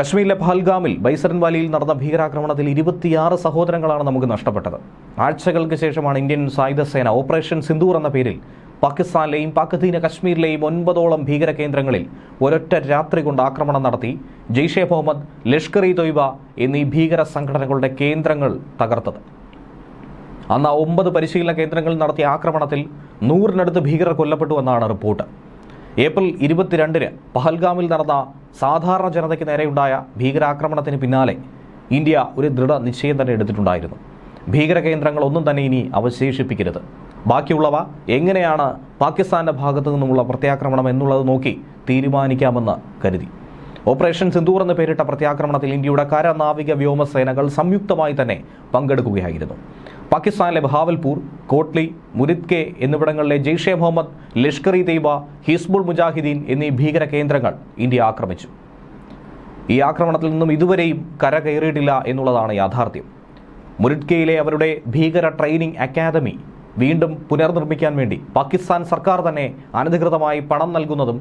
കശ്മീരിലെ പഹൽഗാമിൽ ബൈസരൻ വാലിയിൽ നടന്ന ഭീകരാക്രമണത്തിൽ ഇരുപത്തിയാറ് സഹോദരങ്ങളാണ് നമുക്ക് നഷ്ടപ്പെട്ടത്. ആഴ്ചകൾക്ക് ശേഷമാണ് ഇന്ത്യൻ സായുധ സേന ഓപ്പറേഷൻ സിന്ദൂർ എന്ന പേരിൽ പാകിസ്ഥാനിലെയും പാകിസ്ഥീന കശ്മീരിലെയും ഒൻപതോളം ഭീകര കേന്ദ്രങ്ങളിൽ ഒരൊറ്റ രാത്രി കൊണ്ട് ആക്രമണം നടത്തി ജെയ്ഷെ മുഹമ്മദ് ലഷ്കർ ഇ തൊയ്ബ എന്നീ ഭീകര സംഘടനകളുടെ കേന്ദ്രങ്ങൾ തകർത്തത്. അന്ന് ഒമ്പത് പരിശീലന കേന്ദ്രങ്ങളിൽ നടത്തിയ ആക്രമണത്തിൽ നൂറിനടുത്ത് ഭീകരർ കൊല്ലപ്പെട്ടുവെന്നാണ് റിപ്പോർട്ട്. ഏപ്രിൽ ഇരുപത്തിരണ്ടിന് പഹൽഗാമിൽ നടന്ന സാധാരണ ജനതയ്ക്ക് നേരെയുണ്ടായ ഭീകരാക്രമണത്തിന് പിന്നാലെ ഇന്ത്യ ഒരു ദൃഢ നിശ്ചയം തന്നെ എടുത്തിട്ടുണ്ടായിരുന്നു. ഭീകര കേന്ദ്രങ്ങൾ ഒന്നും തന്നെ ഇനി അവശേഷിപ്പിക്കരുത്. ബാക്കിയുള്ളവ എങ്ങനെയാണ് പാകിസ്ഥാന്റെ ഭാഗത്തു നിന്നുമുള്ള പ്രത്യാക്രമണം എന്നുള്ളത് നോക്കി തീരുമാനിക്കാമെന്ന് കരുതി. ഓപ്പറേഷൻ സിന്ധൂർ എന്ന് പേരിട്ട പ്രത്യാക്രമണത്തിൽ ഇന്ത്യയുടെ കര നാവിക വ്യോമസേനകൾ സംയുക്തമായി തന്നെ പങ്കെടുക്കുകയായിരുന്നു. പാകിസ്ഥാനിലെ ബഹാവൽപൂർ കോട്ട്ലി മുരിദ്കെ എന്നിവിടങ്ങളിലെ ജെയ്ഷെ മുഹമ്മദ് ലഷ്കർ ഇ തെയ്ബ ഹിസ്ബുൾ മുജാഹിദീൻ എന്നീ ഭീകര കേന്ദ്രങ്ങൾ ഇന്ത്യ ആക്രമിച്ചു. ഈ ആക്രമണത്തിൽ നിന്നും ഇതുവരെയും കര കയറിയിട്ടില്ല എന്നുള്ളതാണ് യാഥാർത്ഥ്യം. മുരിഡ്കയിലെ അവരുടെ ഭീകര ട്രെയിനിങ് അക്കാദമി വീണ്ടും പുനർനിർമ്മിക്കാൻ വേണ്ടി പാകിസ്ഥാൻ സർക്കാർ തന്നെ അനധികൃതമായി പണം നൽകുന്നതും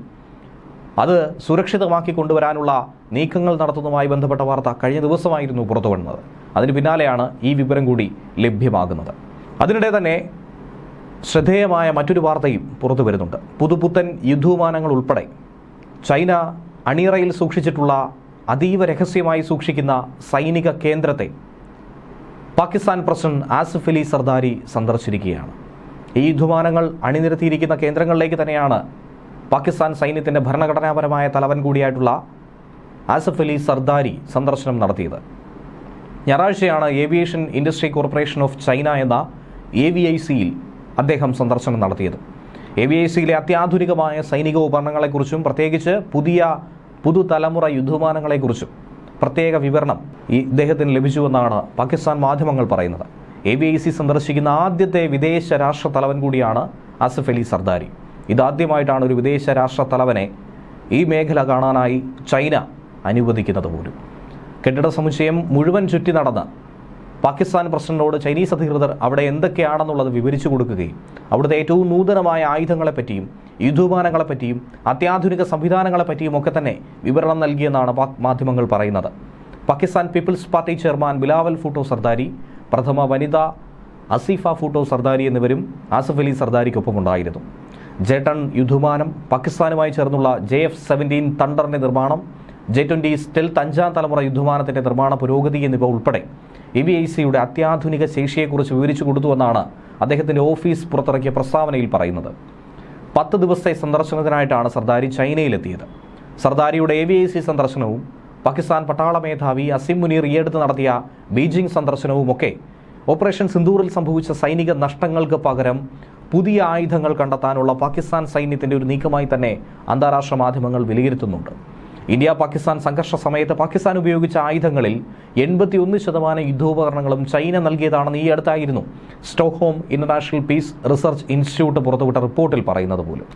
അത് സുരക്ഷിതമാക്കി കൊണ്ടുവരാനുള്ള നീക്കങ്ങൾ നടത്തുന്നതുമായി ബന്ധപ്പെട്ട വാർത്ത കഴിഞ്ഞ ദിവസമായിരുന്നു പുറത്തു വന്നത് അതിന് പിന്നാലെയാണ് ഈ വിവരം കൂടി ലഭ്യമാകുന്നത്. അതിനിടെ തന്നെ ശ്രദ്ധേയമായ മറ്റൊരു വാർത്തയും പുറത്തു വരുന്നുണ്ട്. പുതുപുത്തൻ യുദ്ധവിമാനങ്ങൾ ഉൾപ്പെടെ ചൈന അണിയറയിൽ സൂക്ഷിച്ചിട്ടുള്ള അതീവ രഹസ്യമായി സൂക്ഷിക്കുന്ന സൈനിക കേന്ദ്രത്തെ പാകിസ്ഥാൻ പ്രസിഡന്റ് ആസിഫ് അലി സർദാരി സന്ദർശിച്ചിരിക്കുകയാണ്. ഈ യുദ്ധവിമാനങ്ങൾ അണിനിരത്തിയിരിക്കുന്ന കേന്ദ്രങ്ങളിലേക്ക് തന്നെയാണ് പാകിസ്ഥാൻ സൈന്യത്തിന്റെ ഭരണഘടനാപരമായ തലവൻ കൂടിയായിട്ടുള്ള ആസിഫ് അലി സർദാരി സന്ദർശനം നടത്തിയത്. ഞായറാഴ്ചയാണ് aviation industry corporation of China എന്ന എ വി ഐ സിയിൽ അദ്ദേഹം സന്ദർശനം നടത്തിയത്. എ വി ഐ സിയിലെ അത്യാധുനികമായ സൈനിക ഉപകരണങ്ങളെക്കുറിച്ചും പ്രത്യേകിച്ച് പുതിയ പുതുതലമുറ യുദ്ധമാനങ്ങളെക്കുറിച്ചും പ്രത്യേക വിവരണം ഈ ഇദ്ദേഹത്തിന് ലഭിച്ചുവെന്നാണ് പാകിസ്ഥാൻ മാധ്യമങ്ങൾ പറയുന്നത്. എ വി ഐ സി സന്ദർശിക്കുന്ന ആദ്യത്തെ വിദേശ രാഷ്ട്ര തലവൻ കൂടിയാണ് അസഫ് അലി സർദാരി. ഇതാദ്യമായിട്ടാണ് ഒരു വിദേശ രാഷ്ട്ര തലവനെ ഈ മേഖല കാണാനായി ചൈന അനുവദിക്കുന്നത് പോലും. കെട്ടിട സമുച്ചയം മുഴുവൻ ചുറ്റി നടന്ന് പാകിസ്ഥാൻ പ്രസിഡന്റിനോട് ചൈനീസ് അധികൃതർ അവിടെ എന്തൊക്കെയാണെന്നുള്ളത് വിവരിച്ചു കൊടുക്കുകയും അവിടുത്തെ ഏറ്റവും നൂതനമായ ആയുധങ്ങളെപ്പറ്റിയും യുദ്ധോപാനങ്ങളെപ്പറ്റിയും അത്യാധുനിക സംവിധാനങ്ങളെപ്പറ്റിയും ഒക്കെ തന്നെ വിവരണം നൽകിയെന്നാണ് പാക് മാധ്യമങ്ങൾ പറയുന്നത്. Pakistan peoples party chairman Bilawal Bhutto Zardari പ്രഥമ വനിത അസീഫ ഫൂട്ടോ സർദാരി എന്നിവരും ആസിഫ് അലി സർദാരിക്കൊപ്പം ഉണ്ടായിരുന്നു. ജെട്ടൺ യുദ്ധമാനം പാകിസ്ഥാനുമായി ചേർന്നുള്ള ജെ എഫ് സെവന്റീൻ തണ്ടറിന്റെ നിർമ്മാണം ജെ ട്വന്റി സ്റ്റെൽത്ത് അഞ്ചാം തലമുറ യുദ്ധവിമാനത്തിന്റെ നിർമ്മാണ പുരോഗതി എന്നിവ ഉൾപ്പെടെ എ വി ഐ സിയുടെ അത്യാധുനിക ശേഷിയെക്കുറിച്ച് വിവരിച്ചു കൊടുത്തുവെന്നാണ് അദ്ദേഹത്തിന്റെ ഓഫീസ് പുറത്തിറക്കിയ പ്രസ്താവനയിൽ പറയുന്നത്. പത്ത് ദിവസത്തെ സന്ദർശനത്തിനായിട്ടാണ് സർദാരി ചൈനയിലെത്തിയത്. സർദാരിയുടെ എ വി ഐ സി സന്ദർശനവും പാകിസ്ഥാൻ പട്ടാള മേധാവി അസിം മുനീർ ഈയടുത്ത് നടത്തിയ ബീജിംഗ് സന്ദർശനവുമൊക്കെ ഓപ്പറേഷൻ സിന്ദൂറിൽ സംഭവിച്ച സൈനിക നഷ്ടങ്ങൾക്ക് പകരം പുതിയ ആയുധങ്ങൾ കണ്ടെത്താനുള്ള പാകിസ്ഥാൻ സൈന്യത്തിന്റെ ഒരു നീക്കമായി തന്നെ അന്താരാഷ്ട്ര മാധ്യമങ്ങൾ വിലയിരുത്തുന്നുണ്ട്. ഇന്ത്യ പാകിസ്ഥാൻ സംഘർഷ സമയത്ത് പാകിസ്ഥാൻ ഉപയോഗിച്ച ആയുധങ്ങളിൽ എൺപത്തിയൊന്ന് ശതമാനം യുദ്ധോപകരണങ്ങളും ചൈന നൽകിയതാണെന്ന് ഈ അടുത്തായിരുന്നു. Stockholm international peace research institute പുറത്തുവിട്ട റിപ്പോർട്ടിൽ പറയുന്നത് പോലും.